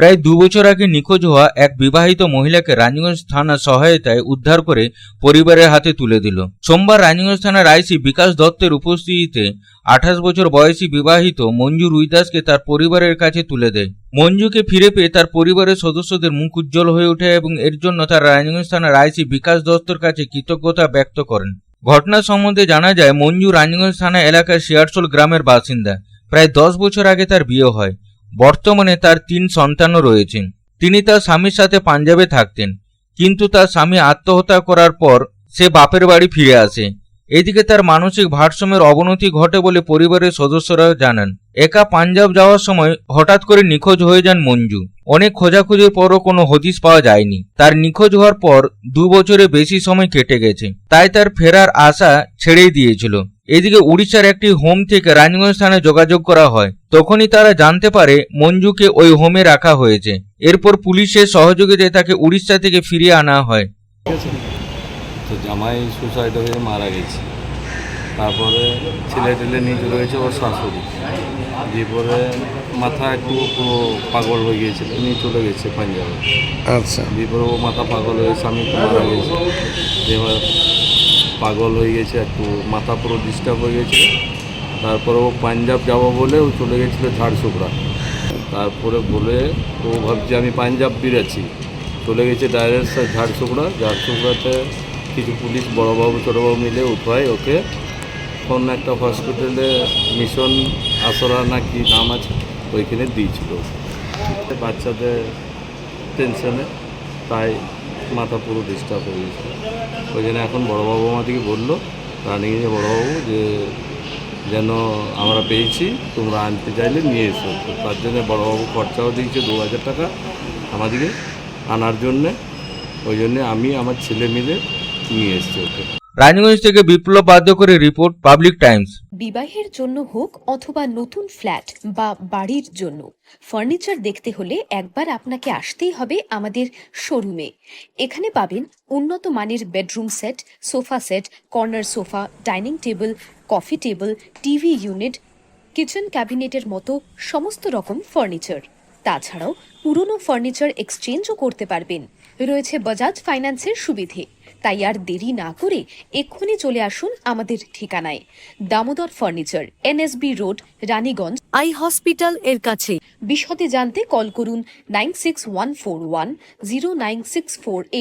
প্রায় দু বছর আগে নিখোঁজ হওয়া এক বিবাহিত মহিলাকে রানীগঞ্জ থানা সহায়তায় উদ্ধার করে পরিবারের হাতে তুলে দিল। সোমবার রানীগঞ্জ থানার আইসি বিকাশ দত্তের উপস্থিতিতে আঠাশ বছর বয়সী বিবাহিত মঞ্জু রুইদাসকে তার পরিবারের কাছে তুলে দেয়। মঞ্জুকে ফিরে পেয়ে তার পরিবারের সদস্যদের মুখ উজ্জ্বল হয়ে ওঠে এবং এর জন্য তার রানীগঞ্জ থানার আইসি বিকাশ দত্তর কাছে কৃতজ্ঞতা ব্যক্ত করেন। ঘটনা সম্বন্ধে জানা যায়, মঞ্জু রানীগঞ্জ থানা এলাকার শিয়ারসোল গ্রামের বাসিন্দা। প্রায় দশ বছর আগে তার বিয়ে হয়। বর্তমানে তার তিন সন্তানও রয়েছেন। তিনি তার স্বামীর সাথে পাঞ্জাবে থাকতেন, কিন্তু তার স্বামী আত্মহত্যা করার পর সে বাপের বাড়ি ফিরে আসে। এদিকে তার মানসিক ভারসাম্যের অবনতি ঘটে বলে পরিবারের সদস্যরা জানান, একা পাঞ্জাব যাওয়ার সময় হঠাৎ করে নিখোঁজ হয়ে যান মঞ্জু। অনেক খোঁজাখুঁজির পরও কোনো হদিশ পাওয়া যায়নি। তার নিখোঁজ হওয়ার পর দু বছরে বেশি সময় কেটে গেছে, তাই তার ফেরার আশা ছেড়েই দিয়েছিল। এদিকে উড়িষ্যার একটি হোম থেকে রাজগঞ্জ থানায় যোগাযোগ করা হয়। তখনই তারা জানতে পারে মঞ্জুকে ওই হোমে রাখা হয়েছে। এরপর পুলিশের সহযোগিতায় তাকে উড়িষ্যা থেকে ফিরিয়ে আনা হয়। তো জামাই সুসাইড হয়ে মারা গেছে। তারপরে ছেলে টেলে নিচে রয়েছে ওর শাশুড়ি। দিয়ে পরে মাথা একটু পুরো পাগল হয়ে গিয়েছিল নিয়ে চলে গেছে পাঞ্জাবে। আচ্ছা। দিয়ে পরে ও মাথা পাগল হয়ে স্বামী মারা গেছে এবার পাগল হয়ে গেছে, একটু মাথা পুরো ডিস্টার্ব হয়ে গেছে। তারপরে ও পাঞ্জাব যাব বলে ও চলে গেছিল ঝাড়সুকড়া তারপরে বলে ও ভাবছে আমি পাঞ্জাব বেরাচ্ছি। চলে গেছে ডাইরেক্ট ঝাড়সুকড়া ঝাড়সুকড়াতে কিছু পুলিশ বড়োবাবু, ছোটোবাবু মিলে উঠায় ওকে। কোন একটা হসপিটালে মিশন আসরা না কি নাম আছে, ওইখানে দিয়েছিল। বাচ্চাদের টেনশনে তাই মাথা পুরো ডিস্টার্ব হয়ে গেছে। ওই জন্য এখন বড়োবাবু আমাদেরকে বলল রানিং রানিংয়ে বড়োবাবু যে যেন আমরা পেয়েছি, তোমরা আনতে চাইলে নিয়ে এসো। তার জন্য বড়োবাবু খরচাও দিয়েছে দু হাজার টাকা আমাদেরকে আনার জন্যে। ওই জন্যে আমি আমার ছেলে মিলে নিয়ে এসছি ওকে। রানীগঞ্জ থেকে বিপ্লব বাধ্য করে রিপোর্ট, পাবলিক টাইমস। বিবাহের জন্য হোক অথবা নতুন ফ্ল্যাট বা বাড়ির জন্য। ফার্নিচার দেখতে হলে একবার আপনাকে আসতেই হবে আমাদের শোরুমে। এখানে পাবেন উন্নত মানের bedroom set, sofa set, corner sofa, dining table, coffee table, TV unit, kitchen ক্যাবিনেটের মতো সমস্ত রকম ফার্নিচার। তাছাড়াও পুরনো ফার্নিচার এক্সচেঞ্জও করতে পারবেন। রয়েছে বাজাজ ফাইন্যান্সের সুবিধে। তাই আর দেরি না করে এক্ষুনি চলে আসুন আমাদের ঠিকানায়। Damodar furniture NSB road Raniganj. Eye hospital এর কাছে। বিশদে জানতে কল করুন nine six one four one zero nine six four eight.